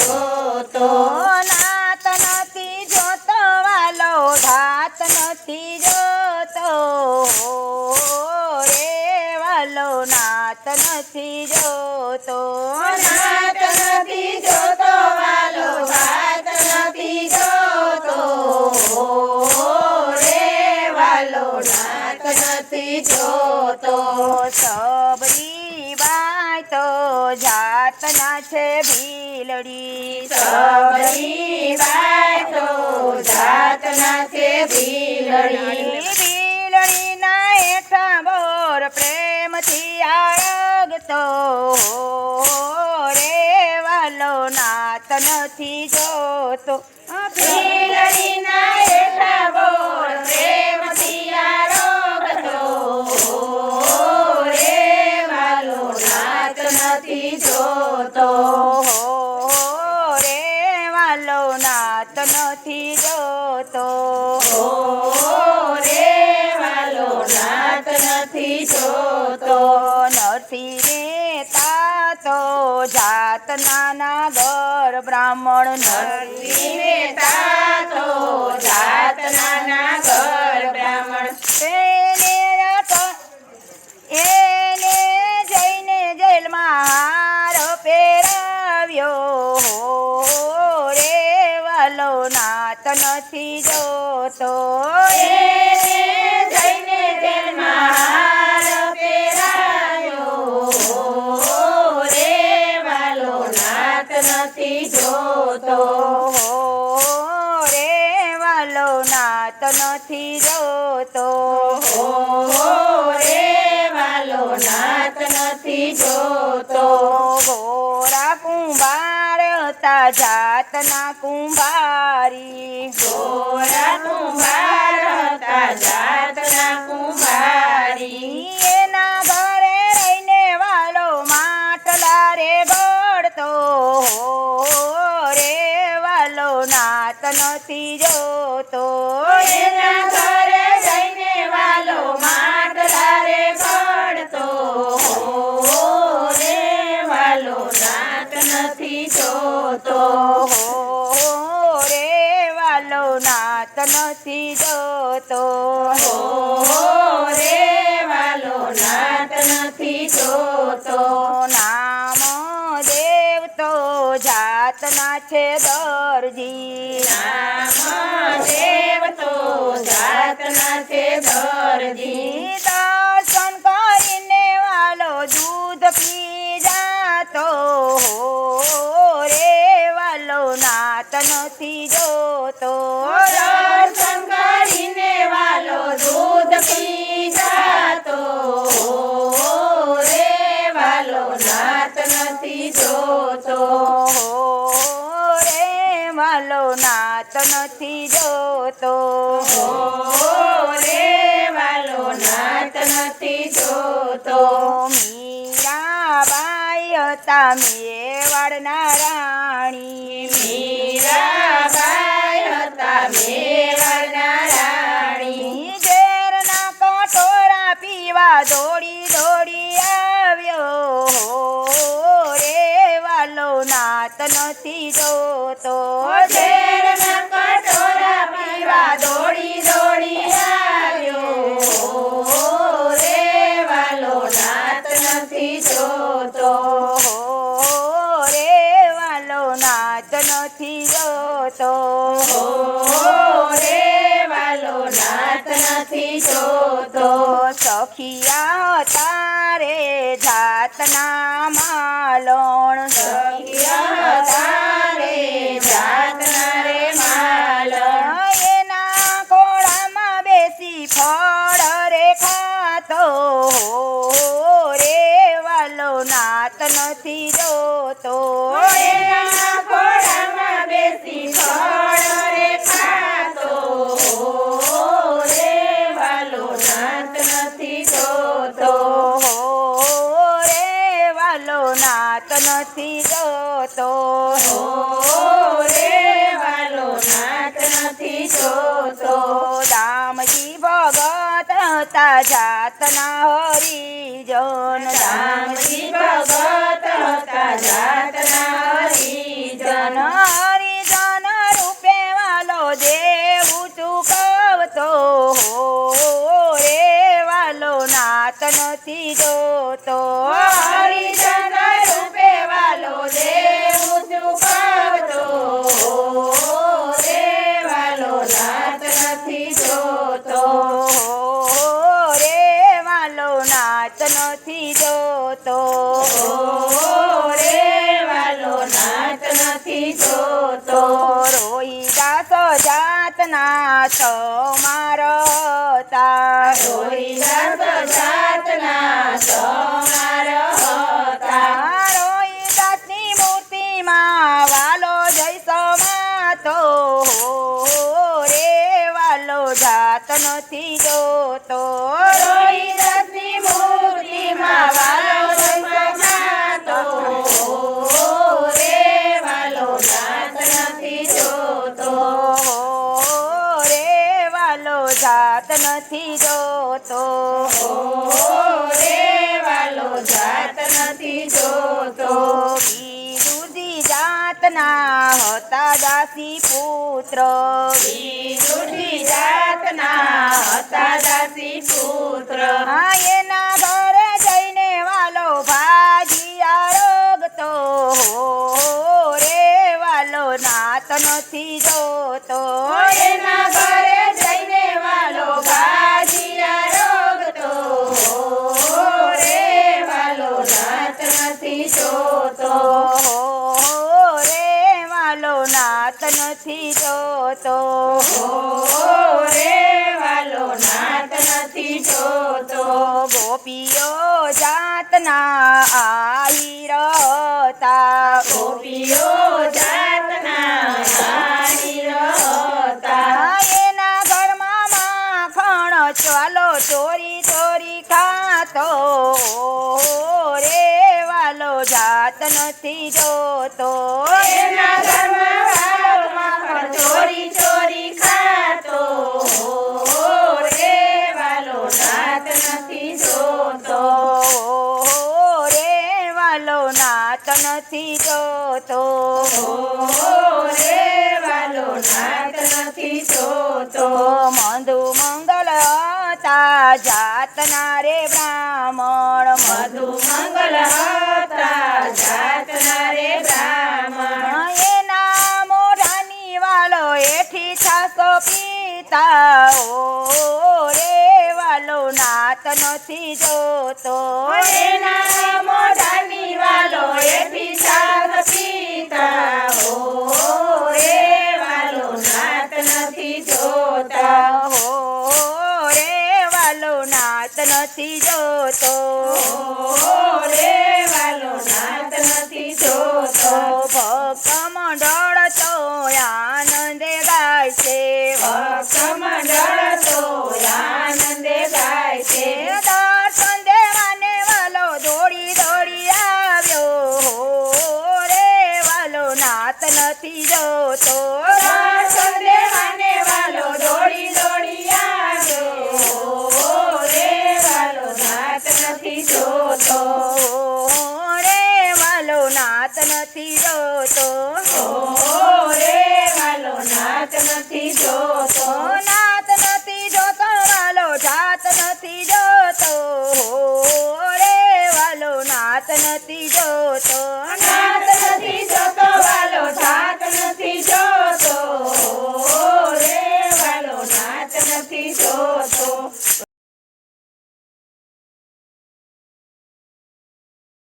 જોતો નાત નથી જોતો, વાલો ઘાત નથી જોતો. રે વાલો નાત નથી જોતો. નાત નથી જોતો, વાલો ઘાત નથી જોતો. રે વાલો નાત નથી જોતો. છે ભીલડી. સબરી બાતો જાતના છે ભીલડી. ભીલડીના હેઠા બોર પ્રેમથી આળગતો રે વાલો નાત નથી જોતો. ભીલડીના હેઠા બોર પ્રેમથી જોતો રે વાલો નાત નથી જોતો. રે વાલો નાત નથી જોતો. નથી રેતા તો જાત નાના ઘર બ્રાહ્મણ નથી ધીમે તો જાત નાના ઘર બ્રાહ્મણ. નથી જોતો. જઈને જેલમાં હાર રે વાલો નાત નથી જોતો. રે વાલો નાત નથી જોતો. રે વાલો નાત નથી જોતો. હતા જાતના કુંભારી. ગોરા કુંભાર હતા જાતના કુંભારી. જોતો રે વાલો નાત નથી જોતો. રે વાલો નાત નથી જોતો. નામ દેવ તો જાતના છે દરજી. નામ દેવ તો જાતના છે દરજી. દર્શન કરીને વાલો દૂધ પી જાતો. નાત નથી જોતો. દર્શન કરીને વાલો દૂધ પી જાતો રે વાલો નાત નથી જોતો. રે વાલો નથી જોતો. રે વાલો નાત નથી જોતો. મીરાબાઈ હતા મેવાડના દોડી દોડી આવ્યો રે વાલો નાત નથી જોતો. ઝેરના કટોરા પીવા દોડી દોડી આવ્યો રે વાલો નાત નથી જોતો. રે વાલો નાત નથી જોતો. જોતો સખિયા તારે જાતના માલોણ. સખિયા તારે જાતના રે માલ એના કોળામાં બેસી ફળ રે ખાતો રે વાલો નાત નથી જોતો. જાતના હરિજન રામજી ભગત હતા જાતના હરિજન. હરી જન રૂપે વાલો દેવ ચૂકવતો હો રે વાલો નાત નથી જોતો. જાતના છો મારતા સમાર નથી જોતો. વાલો જાત નથી જોતો. બીજુજી જાતના હતા દાસી પુત્ર. જૂઠી જાતના હતા દાસી પુત્ર. આ એના ઘરે જઈને વાલો ભાજીયા રોગતો. રે વાલો નાત નથી જોતો. એના ગોપીઓ જાતના આઈ રહતા ગોપીઓ જાતના હતા એના ઘરમાં માખણ ચાલો ચોરી ચોરી ખાતો રે વાલો જાત નથી જોતો. એના નાત નથી જોતો. રે વાલો નાત નથી જોતો. મંદુ મંગલ હતા જાતના રે બ્રાહ્મણ. મધુ મંગલ હતા જાતના રે બ્રાહ્મણ. એના મોઢાની વાલો એઠી છાસો પીતા ઓ વાલો નાત નથી જોતો એના મોઢાની વાલો એથી સાથ પીતા હો રે વાલો નાત નથી જોતા હો રે વાલો નાત નથી જોતો જોતો